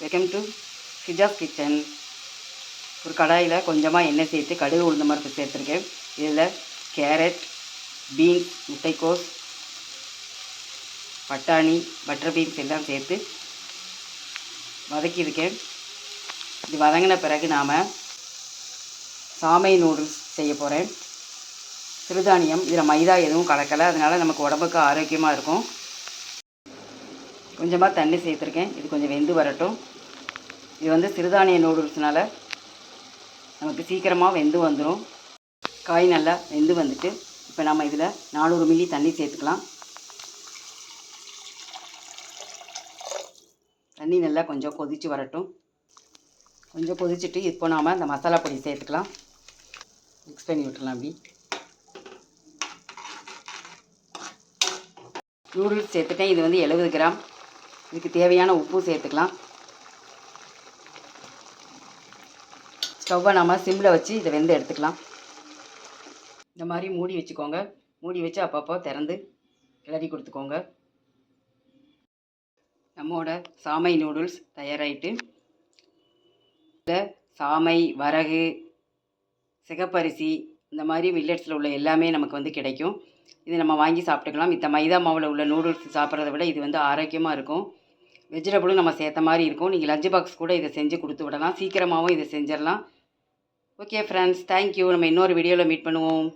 Welcome to ஃபிஜாஸ் kitchen ஒரு கடாயில் கொஞ்சமாக எண்ணெய் சேர்த்து கடுகு உளுந்த பருப்பு சேர்த்துருக்கேன். இதில் கேரட் பீன்ஸ் முட்டைக்கோஸ் பட்டாணி பட்டர் பீன்ஸ் எல்லாம் சேர்த்து வதக்கியிருக்கேன். இது வதங்கின பிறகு நாம் சாமை நூடுல்ஸ் செய்ய போகிறேன் சிறுதானியம் இதில் மைதா எதுவும் கலக்கலை. அதனால் நமக்கு உடம்புக்கு ஆரோக்கியமாக இருக்கும். கொஞ்சமாக தண்ணி சேர்த்துருக்கேன். இது கொஞ்சம் வெந்து வரட்டும். இது வந்து சிறுதானிய நூடுல்ஸ்னால நமக்கு சீக்கிரமாக வெந்து வந்துடும் காய் நல்லா வெந்து வந்துட்டு இப்போ நம்ம இதில் நானூறு மில்லி தண்ணி சேர்த்துக்கலாம். தண்ணி நல்லா கொஞ்சம் கொதித்து வரட்டும். கொஞ்சம் கொதிச்சுட்டு இப்போ நாம் இந்த மசாலா பொடி சேர்த்துக்கலாம். மிக்ஸ் பண்ணி விட்டுலாம் அப்படி. நூடுல்ஸ் சேர்த்துட்டேன். இது வந்து எழுபது கிராம். இதுக்கு தேவையான உப்பு சேர்த்துக்கலாம். ஸ்டவ்வை நம்ம சிம்மில் வச்சு இதை வெந்து எடுத்துக்கலாம். இந்த மாதிரி மூடி வச்சுக்கோங்க. மூடி வச்சு அப்பப்போ திறந்து கிளறி கொடுத்துக்கோங்க. நம்மோட சாமை நூடுல்ஸ் தயாராகிட்டு இதில் சாமை வரகு சிகப்பரிசி இந்த மாதிரி மில்லட்ஸில் உள்ள எல்லாமே நமக்கு வந்து கிடைக்கும். இது நம்ம வாங்கி சாப்பிட்டுக்கலாம். மித்த மைதா மாவில் உள்ள நூடுல்ஸ் சாப்பிட்றத விட இது வந்து ஆரோக்கியமாக இருக்கும். வெஜிடபிளும் நம்ம சேர்த்த மாதிரி இருக்கும். நீங்கள் லஞ்ச் பாக்ஸ் கூட இதை செஞ்சு கொடுத்து விடலாம். சீக்கிரமாகவும் இதை செஞ்சிடலாம். ஓகே ஃப்ரெண்ட்ஸ் தேங்க்யூ நம்ம இன்னொரு வீடியோவில் மீட் பண்ணுவோம்.